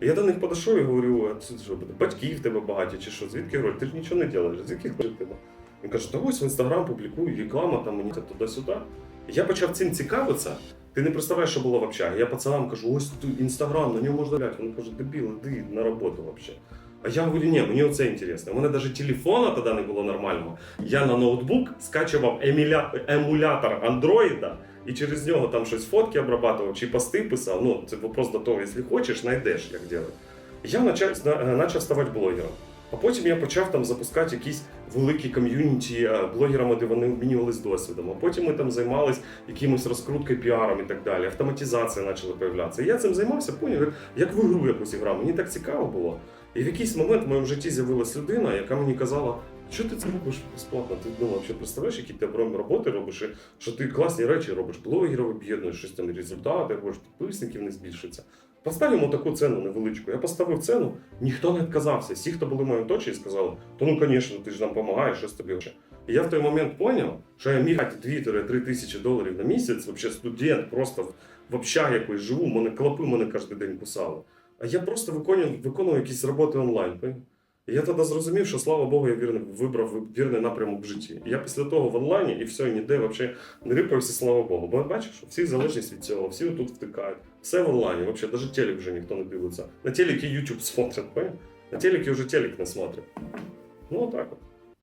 Я до них підійшов і говорю, а це що буде? Батьки тебе багаті чи що? Звідки гроші? Ти ж нічого не робиш, звідки гроші тебе? Він каже, та ось в інстаграм публікую, реклама там мені туди-сюди. Я почав цим цікавитися. Ти не представляєш, що було в общагі. Я пацанам кажу, ось тут інстаграм, на ньому можна глядати. Вони кажуть, дебіл, іди на роботу взагалі. А я говорю, ні, мені оце інтересно. У мене навіть телефона тоді не було нормального. Я на ноутбук скачував еміля... емулятор андроїда і через нього там щось фотки обрабатував чи пости писав. Ну, це вопрос до того, якщо хочеш, знайдеш, як робити. Я почав, почав ставати блогером. А потім я почав там запускати якісь великі ком'юніті е, блогерами, де вони обмінювалися досвідом. А потім ми там займалися якимось розкруткою, піаром і так далі. Автоматизація почала появлятися. І я цим займався, поняв, як, в ігру якусь грав. Мені так цікаво було. І в якийсь момент в моєму житті з'явилась людина, яка мені казала, що ти це робиш безплатно? Ти ну, взагалі представляєш, які ти оборонні роботи робиш, і що ти класні речі робиш, блогерів об'єднуєш, щось там результати, робиш, підписників не збільшиться. Поставимо таку ціну невеличку. Я поставив ціну, ніхто не відказався. Всі, хто були в моєму точі, сказали, то ну, звісно, ти ж нам допомагаєш, що з тобі. І я в той момент зрозумів, що я міг 2-3 тисячі доларів на місяць, взагалі студент, просто в, в общагі якось живу, мене клопи мене кожен день кусали. А я просто виконував, виконував якісь роботи онлайн. І я тоді зрозумів, що слава Богу, я вірний, вибрав вірний напрямок в житті. І я після того в онлайні і все, ніде взагалі не рипався, слава Богу. Бо бачиш, що всі залежність від цього, всі тут втикають. Все в онлайні, взагалі, навіть телек вже ніхто не дивиться. На телекі YouTube смотрять, поняв? На телекі вже телек не смотрять. Ну, отак от.